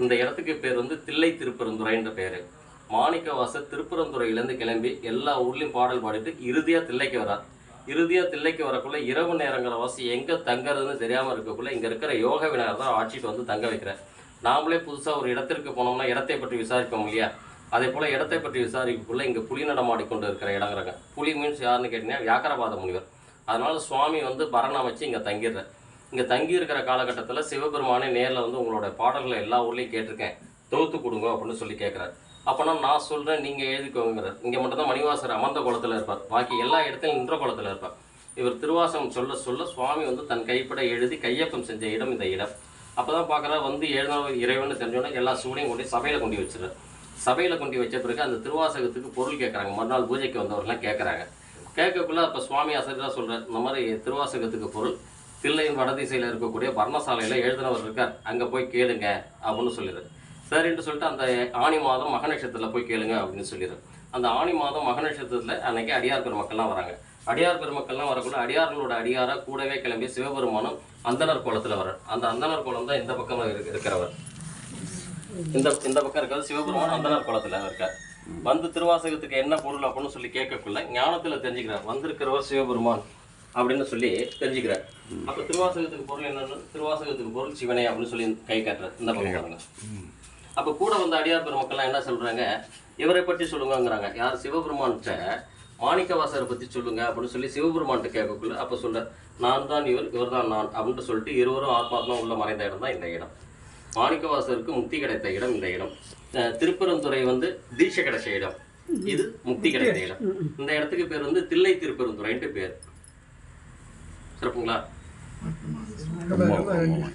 இந்த இடத்துக்கு பேர் வந்து தில்லை திருப்பெருந்துறைன்ற பேரு மாணிக்கவாசர் திருப்பெருந்துறையிலேருந்து கிளம்பி எல்லா ஊர்லயும் பாடல் பாடிட்டு இறுதியா தில்லைக்கு வரார். இறுதியா தில்லைக்கு வரக்குள்ள இரவு நேரங்கிற வாசி எங்க தங்குறதுன்னு தெரியாம இருக்கக்குள்ள இங்க இருக்கிற யோக விநாயகர் தான் ஆட்சிக்கு வந்து தங்க வைக்கிறார். நாமளே புதுசா ஒரு இடத்திற்கு போனோம்னா இடத்தை பற்றி விசாரிப்போம் இல்லையா? அதே போல இடத்தை பற்றி விசாரிக்கக்குள்ளே இங்க புலி நடமாடிக்கொண்டு இருக்கிற இடங்கிறாங்க புலி மீன்ஸ் யாருன்னு கேட்டீங்கன்னா வியாக்கரபாத முனிவர். அதனால சுவாமி வந்து பரணம் வச்சு இங்க தங்கிடுறார். இங்கே தங்கி இருக்கிற காலகட்டத்தில் சிவபெருமானே நேரில் வந்து உங்களோட பாடல்களை எல்லா ஊர்லேயும் கேட்டிருக்கேன். தொகுத்து கொடுங்க அப்படின்னு சொல்லி கேட்குறாரு அப்போனா நான் சொல்கிறேன் நீங்கள் எழுதிக்கோங்கிறார். இங்கே மட்டும்தான் மணிவாசர் அமர்ந்த குளத்தில் இருப்பார். பாக்கி எல்லா இடத்துலையும் நின்ற குளத்தில் இருப்பார். இவர் திருவாசகம் சொல்ல சொல்ல சுவாமி வந்து தன் கைப்பட எழுதி கையொப்பம் செஞ்ச இடம் இந்த இடம். அப்பதான் பார்க்குறா வந்து எழுதின இறைவன் தெரிஞ்சோடனே எல்லா சூடையும் கொண்டு சபையில் கொண்டு வச்சிடுறார். சபையில் கொண்டு வச்ச பிறகு அந்த திருவாசகத்துக்கு பொருள் கேட்குறாங்க மறுநாள் பூஜைக்கு வந்தவர்கள்லாம் கேட்குறாங்க கேட்கக்குள்ள அப்போ சுவாமி ஆசிரியரா சொல்கிறார் இந்த மாதிரி திருவாசகத்துக்கு பொருள் தில்லையின் வடதிசையில இருக்கக்கூடிய பர்ணசாலையில எழுதினவர் இருக்கார். அங்க போய் கேளுங்க அப்படின்னு சொல்லிடுறாரு. சரின்னு சொல்லிட்டு அந்த ஆணி மாதம் மக நட்சத்திரத்தில் போய் கேளுங்க அப்படின்னு சொல்லிடுறாரு. அந்த ஆணி மாதம் மக நட்சத்திரத்தில் அன்னைக்கு அடியார் பெருமக்கள்லாம் வராங்க. அடியார் பெருமக்கள்லாம் வரக்குள்ள அடியார்களோட அடியாரா கூடவே கிளம்பி சிவபெருமானும் அந்தனர் கோலத்துல வர்றார். அந்த அந்தனர் கோலம் தான் இந்த பக்கம் இருக்கிறவர். இந்த இந்த பக்கம் இருக்கிறது சிவபெருமான் அந்தனர் குளத்துல இருக்கார். வந்து திருவாசகத்துக்கு என்ன பொருள் அப்படின்னு சொல்லி கேட்கக்குள்ள ஞானத்துல தெரிஞ்சுக்கிறார். வந்திருக்கிறவர் சிவபெருமான். அப்படின்னு சொல்லி தெரிஞ்சுக்கிறார். அப்ப திருவாசகத்துக்கு பொருள் என்னன்னு திருவாசகத்துக்கு பொருள் சிவனே அப்படின்னு சொல்லி கை காட்டுறார். இந்த பக்கம் பாருங்க. அப்ப கூட வந்த அடியார் பெருமக்கள்லாம் என்ன சொல்றாங்க இவரை பற்றி சொல்லுங்கங்கிறாங்க. யார்? சிவபெருமான்கிட்ட மாணிக்கவாசரை பத்தி சொல்லுங்க அப்படின்னு சொல்லி சிவபெருமான்கிட்ட கேட்கக்குள்ள அப்ப சொல்ற நான் தான் இவர் இவர் தான் நான் அப்படின்ட்டு சொல்லிட்டு இருவரும் ஆத்மாத்மா உள்ள மறைந்த இடம் தான் இந்த இடம். மாணிக்கவாசருக்கு முக்தி கிடைத்த இடம் இந்த இடம். திருப்பெருந்துறை வந்து தீட்சை கிடைச்ச இடம். இது முக்தி கிடைத்த இடம். இந்த இடத்துக்கு பேர் வந்து தில்லை திருப்பெருந்துறைன்ட்டு பேர். சிறப்புங்களா ரொம்ப ரொம்ப